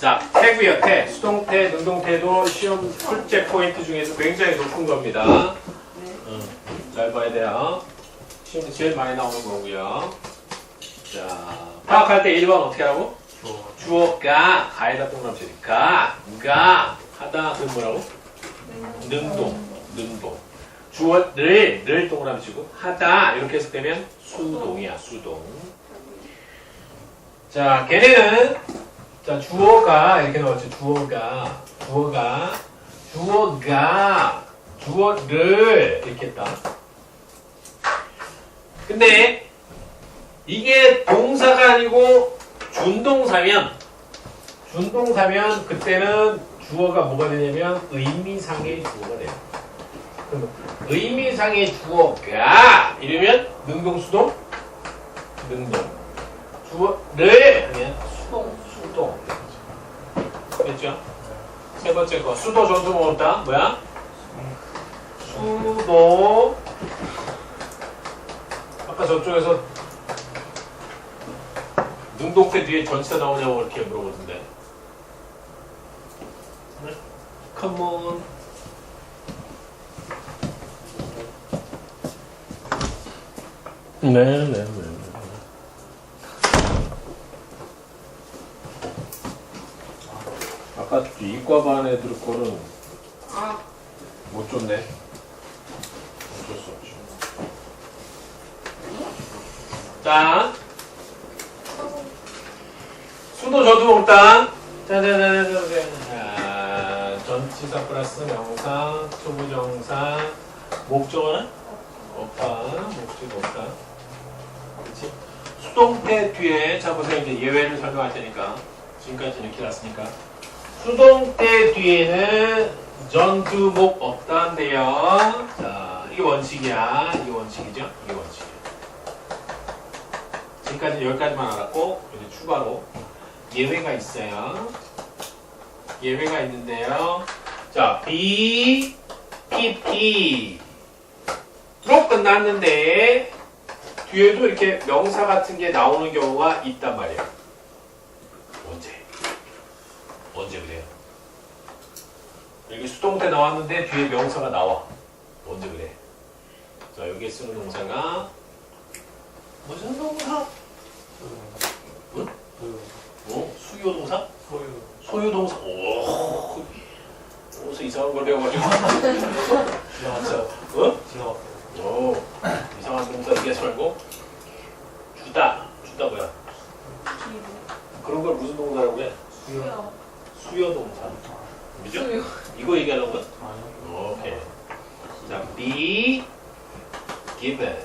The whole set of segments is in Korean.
자, 태구요, 태. 수동태, 능동태도 시험 출제 포인트 중에서 굉장히 높은 겁니다. 응, 잘 봐야 돼요. 시험에 제일 많이 나오는 거고요. 자, 파악할 때 1번 어떻게 하라고? 주어가 가에다 동그라미 가, 가 하다 그 뭐라고? 능동, 능동. 주어를 를 동그라미 치고 하다 이렇게 해석되면 수동이야, 수동. 자, 걔네는 자 주어가 이렇게 나왔죠. 주어가 주어가 주어가 주어를 이렇게 했다. 근데 이게 동사가 아니고 준동사면 준동사면 그때는 주어가 뭐가 되냐면 의미상의 주어가 돼요. 의미상의 주어가 이러면 능동수동 능동 주어를 하면 수동 수동 됐죠? 세 번째 거 수도 전투 모았다 뭐야? 수도 아까 저쪽에서 능동태 뒤에 전치사 나오냐고 이렇게 물어보던데. 네? Come on. 네, 네, 네. 아까 이과반 애들 거는 아, 못 줬네. 어쩔 수 없죠. 자, 수도 저도 먹다. 짜자자자자. 자, 전치사 플러스 명사, 초부정사, 목적어는 없다. 목적이 없다. 그렇지? 수동태 뒤에 자 보세요. 이제 예외를 설명할 테니까 지금까지 이렇게 났으니까 수동태 뒤에는 전두목 없다인데요. 자, 이게 원칙이야. 이게 원칙이죠? 이게 원칙이야. 지금까지 여기까지만 알았고 이제 추가로 예외가 있어요. 예외가 있는데요. 자, B, PP 로 끝났는데 뒤에도 이렇게 명사 같은 게 나오는 경우가 있단 말이에요. 언제? 언제 그래요? 여기 수동태 나왔는데 뒤에 명사가 나와. 언제 그래? 자, 여기에 쓰는 동사가 무슨 동사? 응? 어? 수요 동사? 소유 소유 동사? 오, 어디서 이상한 걸 배워가지고. 지나갔어요. 어? 지나갔어요. 오, 이상한 동사 얘기하지 말고. 주다. 주다 뭐야? 그런 걸 무슨 동사라고 해? 수요. 수요 동사. 그죠? 수요. 이거 얘기하는 거야? 아니요. 오케이. 자, be given,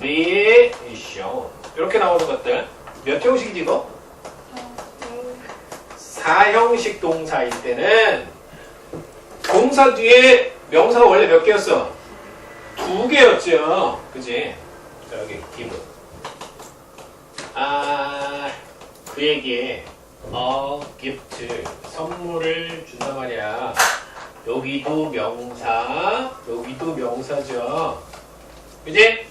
be shown. 이렇게 나오는 것들. 몇 형식이지 이거? 사형식 동사일 때는 동사 뒤에 명사가 원래 몇 개였어? 두 개였죠. 그지? 자, 여기 given. 아, 그에 게 어, gift, 선물을 준단 말이야. 여기도 명사, 여기도 명사죠. 이제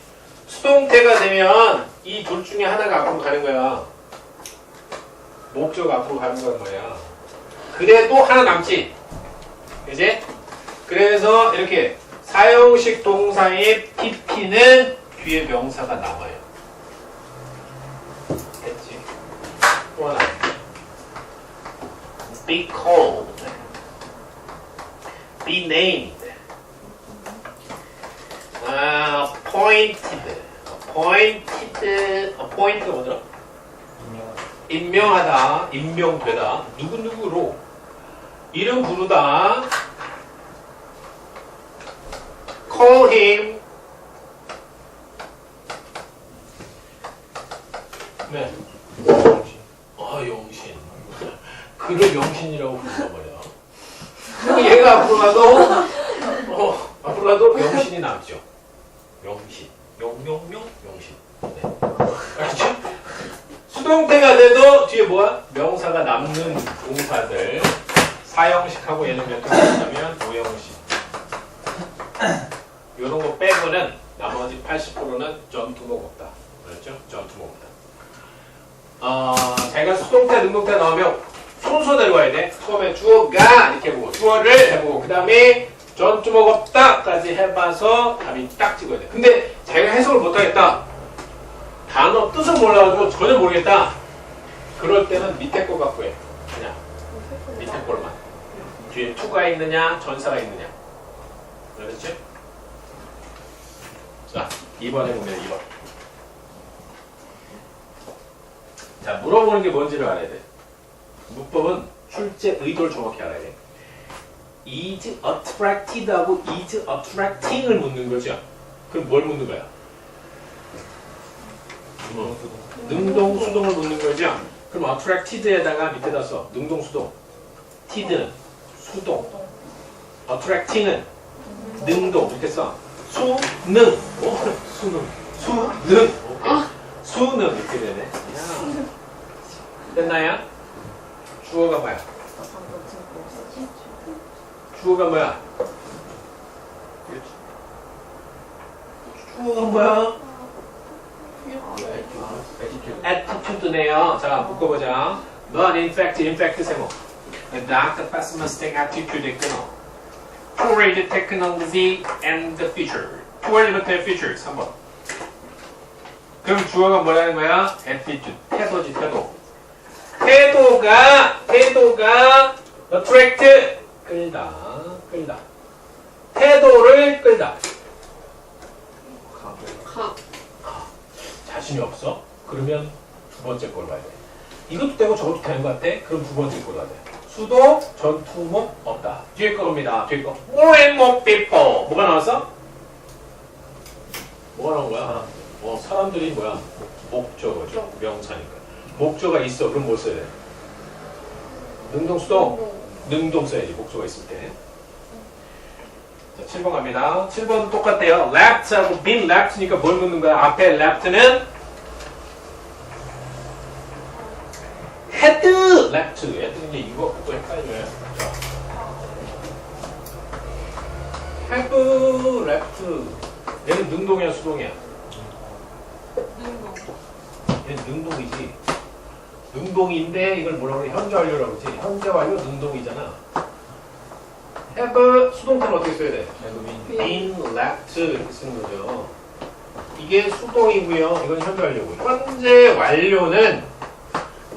수동태가 되면 이 둘 중에 하나가 앞으로 가는 거야. 목적 앞으로 가는 거란 말이야. 그래도 하나 남지. 그지? 그래서 이렇게 사용식 동사의 pp는 뒤에 명사가 남아요. 됐지? 또 하나. Be called. be named. 아, appointed. appointed. appoint가 뭐더라? 임명하다, 임명되다, 누구누구로 이름 부르다. call him. 네. 아, 영신. 그를 영신이라고 부른단 말이야. 얘가 앞으로 가도, 어, 앞으로 가도 영신이 남죠. 영신. 영영영 영신. 네. 알죠? 수동태가 돼도 뒤에 뭐야? 명사가 남는 동사들. 사형식하고 얘는 몇 형식이냐면 도형식. 이런 거 빼고는 나머지 80%는 전투목 없다. 그렇죠? 전투목 없다. 어, 자기가 수동태, 능동태 나오면 순서대로 가야 돼. 처음에 주어가 이렇게 해보고 주어를 해보고 그 다음에 전주목 없다까지 해봐서 답이 딱 찍어야 돼. 근데 자기가 해석을 못하겠다. 단어 뜻을 몰라가지고 전혀 모르겠다. 그럴 때는 밑에 거 갖고 해. 그냥 밑에 거로만. 뒤에 투가 있느냐 전사가 있느냐. 그렇지? 자 2번에 보면 2번. 자 물어보는 게 뭔지를 알아야 돼. 문법은 출제 의도를 정확히 알아야 돼. is attracted하고 is attracting을 묻는 거죠. 그럼 뭘 묻는 거야? 뭐, 능동 수동을 묻는 거죠. 그럼 attracted에다가 밑에다 써. 능동 수동. ted는 수동. attracting은 능동 이렇게 써. 수능. 오, 수능. 수능. 오케이. 수능 이렇게 되네. 야. 됐나요? 주어가 뭐야? 주어가 뭐야? 주어가 뭐야? attitude네요. 자, 묶어보자. But in fact, in fact 세모. Dark pessimistic attitude 있구나. Toward the technology and the future. Toward부터의 future 3번. 그럼 주어가 뭐라는 거야? attitude. 태도지, 태도. 태도가, 태도가 attract, 끌다, 끌다. 태도를 끌다. 가. 자신이 없어? 그러면 두 번째 걸 봐야 돼. 이것도 되고 저것도 되는 것 같아? 그럼 두 번째 걸 봐야 돼. 수도, 전투목 없다. 뒤에 거입니다. 뒤에 거. More and more people. 뭐가 나왔어? 뭐가 나온 거야? 어, 사람들이 뭐야? 목적어죠. 명사니까. 목적어가 있어. 그럼 뭐 써야 돼? 능동, 수동? 능동 써야지. 목적어 있을 때. 자, 7번 갑니다. 7번 똑같아요. left하고 been left니까 뭘 묻는 거야? 앞에 left는 had left. 애들이 이거 또 헷갈려요. 자. have left. 얘는 능동이야, 수동이야? 얘는 능동이지. 능동인데 이걸 뭐라고 그래? 현재 완료라고 그러지. 현재 완료 능동이잖아. have 수동태는 어떻게 써야 돼? been left 이렇게 쓰는 거죠. 이게 수동이고요. 이건 현재 완료고. 현재 완료는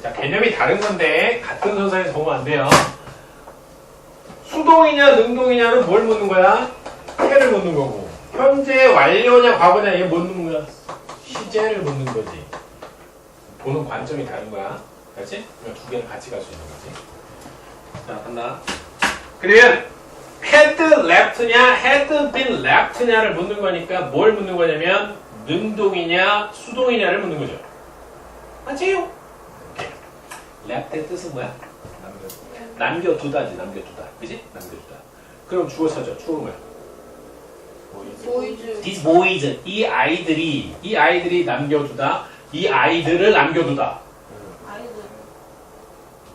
자 개념이 다른 건데 같은 선상에서 보면 안 돼요. 수동이냐 능동이냐는 뭘 묻는 거야? 해를 묻는 거고. 현재 완료냐 과거냐 이게 뭘 묻는 거야? 시제를 묻는 거지. 보는 관점이 다른 거야. 알지? 그러니까 두 개를 같이 갈 수 있는 거지. 자 간다. 그러면 had left냐, had been left냐를 묻는 거니까 뭘 묻는 거냐면 능동이냐, 수동이냐를 묻는 거죠. 맞지요? 오케이. left의 뜻은 뭐야? 남겨두다지, 남겨두다. 그지? 남겨두다. 그럼 주어 서죠. 주어 뭐야? 보이즈. These boys, 이 아이들이, 이 아이들이 남겨두다. 이 아이들을 남겨두다. 아이들.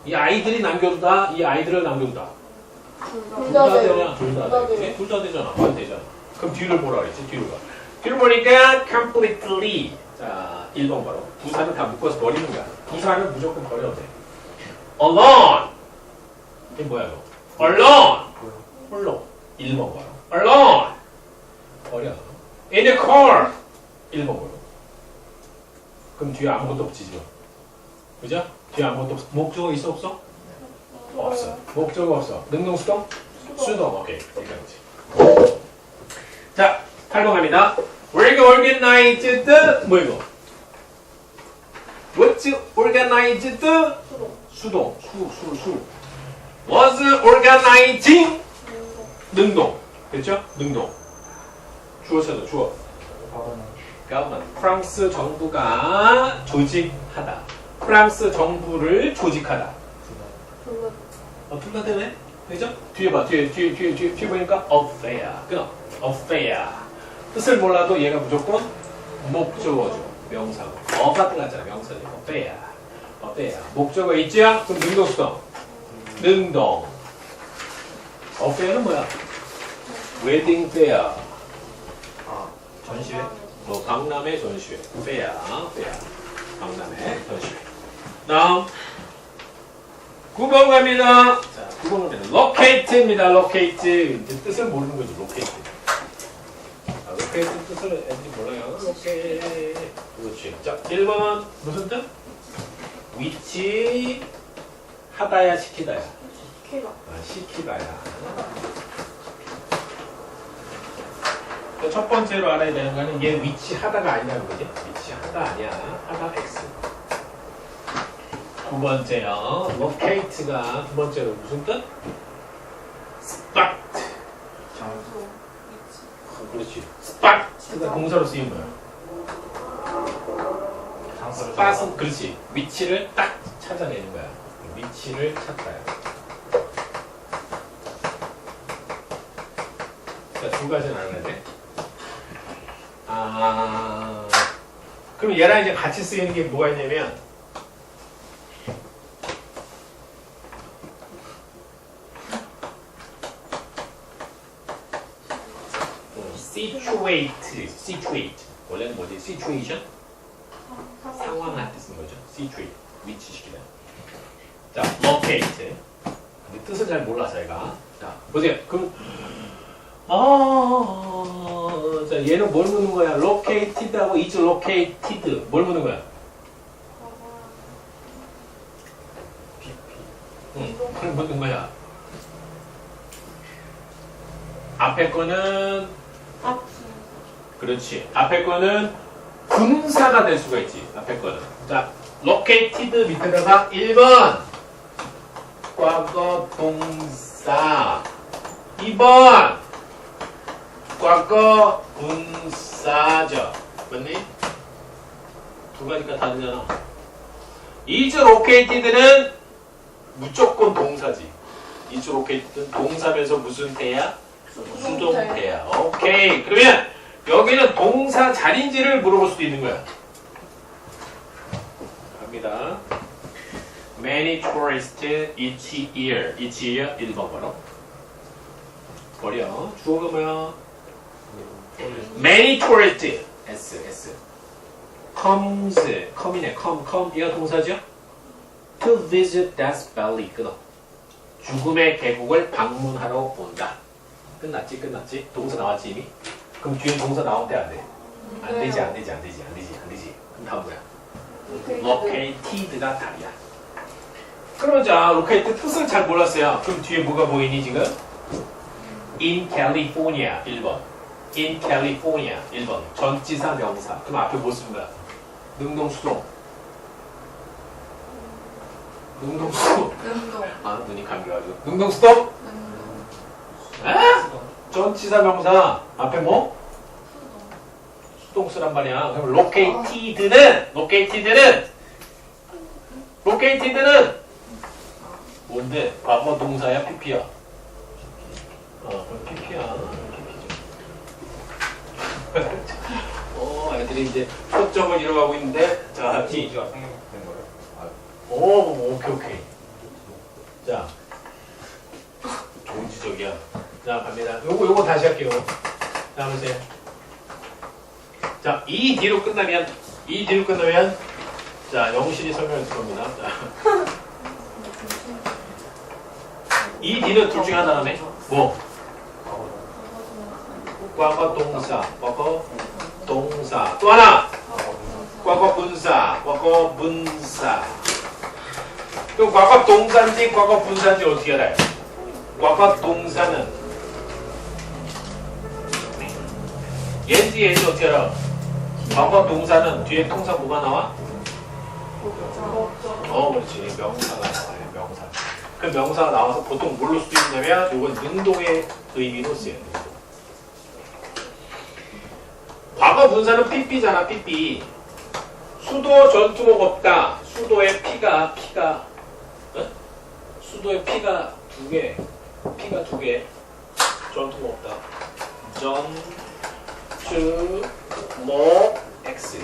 이 아이들이 남겨두다. 이 아이들을 남겨두다. 둘 둘다 다. 되냐? 둘다. 돼요. 둘다 되잖아. 안 되잖아. 그럼 뒤를 보라 그랬지. 뒤를 봐. 뒤를 보니까 completely. 자, 1번 바로. 부사는 다 묶어서 버리는 거야. 부사는 무조건 버려도 돼. alone. 이게 뭐야, 이거? alone. 홀로. 1번 바로. alone. 버려. in the car. 1번 바로. 그럼 뒤에 아무것도 없지, 지금. 그죠? 뒤에 아무것도 없어. 목적어 있어, 없어? 없어. 목적어 없어. 능동 수동? 수동. 오케이. 여기까지. 자, 8번 갑니다. We're organized. 뭐 이거? What's organized? 수동. 수, 수, 수. Was organizing? 능동. 됐죠? 능동. 주어 쳐도 주어. Government. 프랑스 정부가 조직하다. 프랑스 정부를 조직하다. 어, 둘다 되네? 그죠? 뒤에 봐, 뒤에, 뒤에, 뒤에, 뒤에, 뒤에 보니까 affair. 끊어. affair. 뜻을 몰라도 얘가 무조건 목적어죠. 명사. 어 같은 거 같잖아. 명사죠. affair. affair. 목적어 있죠? 그럼 능동 수동. 능동. affair는 뭐야? 웨딩 페어. 전시회? 뭐 강남의 전시회. 페어. 페어. 강남의 전시회. 다음 9번 갑니다. 자, 9번 갑니다. locate입니다. locate. 이제 뜻을 모르는 거죠. locate. 아, locate 뜻을 애들이 몰라요. locate. 그렇지. 자, 1번 무슨 뜻? 위치 하다야 시키다야. 키가. 아, 시키다야. 그 첫 번째로 알아야 되는 거는 이게 위치하다가 아니라는 거지. 위치하다 아니야. 하다 X. 두 번째요. locate가 두 번째로 무슨 뜻? spot. 장소. 어, 그렇지. spot가 동사로 쓰인 거야. spot은 그렇지. 위치를 딱 찾아내는 거야. 위치를 찾다야. 자, 두 가지는 알아야 돼. 아, 그럼 얘랑 이제 같이 쓰이는 게 뭐가 있냐면, 어, situate, situate. 원래는 뭐지? situation? 상황할 때 쓰는 거죠. situate. 위치시키다. 자, locate. 근데 뜻을 잘 몰라서 얘가. 자, 보세요. 그럼, 아, 자, 얘는 뭘 묻는 거야? located하고 is located. 뭘 묻는 거야? 응, 그걸 묻는 거야. 앞에 거는, 앞. 그렇지. 앞에 거는 분사가 될 수가 있지. 앞에 거는. 자, located 밑에다가 1번. 과거 동사. 2번. 과거 분사죠. 맞니? 두 가지가 다르잖아. is located는 무조건 동사지. is located는 동사면서 무슨 대야? 수동태야. 오케이. 그러면 여기는 동사 자리인지를 물어볼 수도 있는 거야. 갑니다. Many tourists each year. each year 1번 번호. 버려. 주어가 뭐야? Many tourists. S, S. comes, come이네. come, come. 얘가 동사죠? To visit Death Valley. 끊어. 죽음의 계곡을 방문하러 온다. 끝났지, 끝났지? 동사 나왔지, 이미? 그럼 뒤에 동사 나올 때안 돼. 안 되지, 안 되지, 안 되지, 안 되지, 안 되지. 그럼 다음 뭐야? located가 답이야. 그러면 자, locate 뜻을 잘 몰랐어요. 그럼 뒤에 뭐가 보이니 지금? In California 1번. In California 1번. 전치사 명사. 그럼 앞에 뭐 쓰는 거야? 능동 수동. 능동 수동. 능동. 아 눈이 감겨가지고. 능동 수동? 능동. 에? 전치사 명사. 앞에 뭐? 수동 쓰란 말이야. 그럼 located는 located는 located는 뭔데? 과거 동사야 PP야? 어, PP야. PP죠. 어, 애들이 이제 초점을 잃어가고 있는데, 자, T. 이미지가 생성된 거예요. 아, 오, 오케이, 오케이. 자, 좋은 지적이야. 자, 갑니다. 요거, 요거 다시 할게요. 자, 보세요. 자, 이 뒤로 끝나면, 이 뒤로 끝나면, 자, 영실이 설명을 들어옵니다. 자, 이 뒤는 둘 중에 하나네. 뭐? 과거 동사, 과거 동사. 또 하나! 과거 분사, 과거 분사. 그럼 과거 동사인지 과거 분사인지 어떻게 알아요? 과거 동사는 얘인지 얘인지 어떻게 알아? 과거 동사는 뒤에 통사 뭐가 나와? 어, 그렇지. 명사가 나와요. 명사. 그 명사가 나와서 보통 뭘로 있냐면 이건 능동의 의미로 쓰여요. 능동. 과거 분사는 삐삐잖아, 삐삐. 수도 전투복 없다. 수도에 피가 피가 어? 수도에 피가 두 개, 피가 두 개. 전투복 없다. 전투 목 X.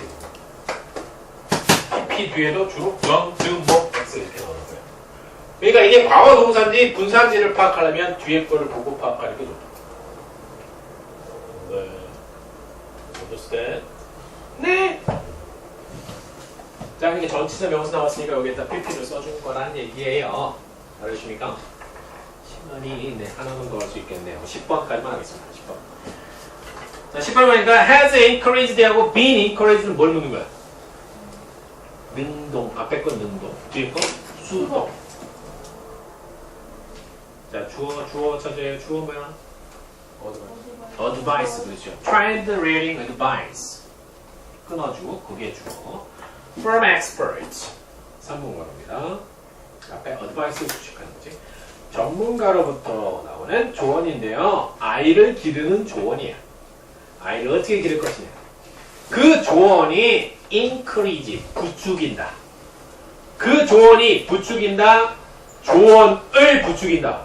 피 뒤에도 주로 전투 목 X 이렇게 나오는 거야. 그러니까 이게 과거 동사인지 분사인지를 파악하려면 뒤에 거를 보고 파악하는 게 좋다. 네. Understand? 네. 자, 이게 전치사 명사 나왔으니까 여기에다 PP를 써준 거란 얘기예요. 알으십니까? 시간이 네, 하나만 더 할 수 있겠네요. 10번까지만 하겠습니다. 10번. 자, 10번 보니까 has encouraged 하고 been encouraged는 뭘 묻는 거야? 능동, 앞에 건 능동, 뒤에 건 수동. 자, 주어, 주어 찾아요. 주어 뭐야? Advice, 그렇죠. trend reading advice. 끊어주고, 그게 주어. from experts. 3분과입니다. 앞에 advice를 수식하는 거지. 전문가로부터 나오는 조언인데요. 아이를 기르는 조언이야. 아이를 어떻게 기를 것이냐. 그 조언이 encourage, 부추긴다. 그 조언이 부추긴다. 조언을 부추긴다.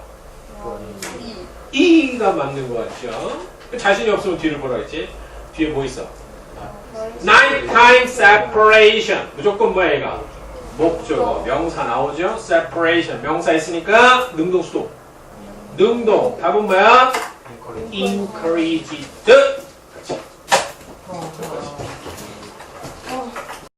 이가 맞는 것 같죠? 자신이 없으면 뒤를 보라 했지? 뒤에 뭐 있어? nighttime separation. 무조건 뭐야, 얘가? 목적어, 명사 나오죠? separation. 명사 있으니까 능동 수동. 능동. 답은 뭐야? encouraged.